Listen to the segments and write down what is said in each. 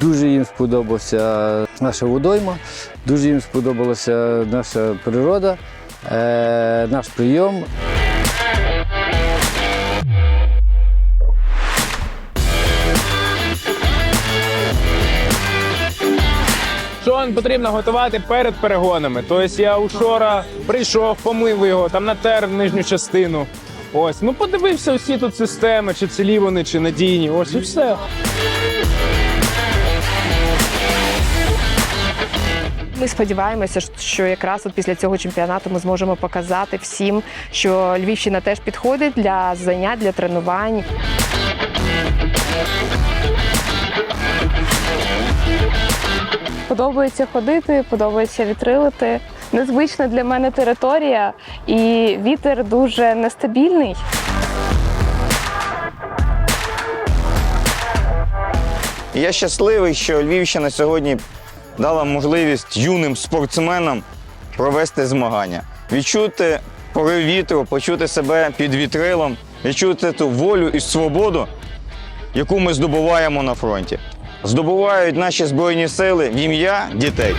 Дуже їм сподобався наша водойма, дуже їм сподобалася наша природа, е, наш прийом. Що потрібно готувати перед перегонами? Тобто я вчора прийшов, помив його, там натер нижню частину. Ось, ну подивився усі тут системи, чи цілі вони, чи надійні. Ось і все. Ми сподіваємося, що якраз от після цього чемпіонату ми зможемо показати всім, що Львівщина теж підходить для занять, для тренувань. Подобається ходити, подобається вітрилити. Незвична для мене територія, і вітер дуже нестабільний. Я щасливий, що Львівщина сьогодні дала можливість юним спортсменам провести змагання, відчути порив вітру, почути себе під вітрилом, відчути ту волю і свободу, яку ми здобуваємо на фронті. Здобувають наші збройні сили в ім'я дітей.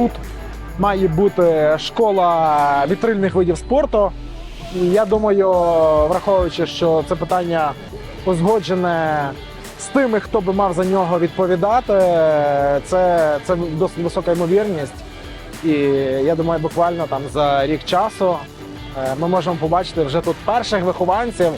тут має бути школа вітрильних видів спорту. Я думаю, враховуючи, що це питання узгоджене з тими, хто би мав за нього відповідати, це, це досить висока ймовірність. І я думаю, буквально там за рік часу е, ми можемо побачити вже тут перших вихованців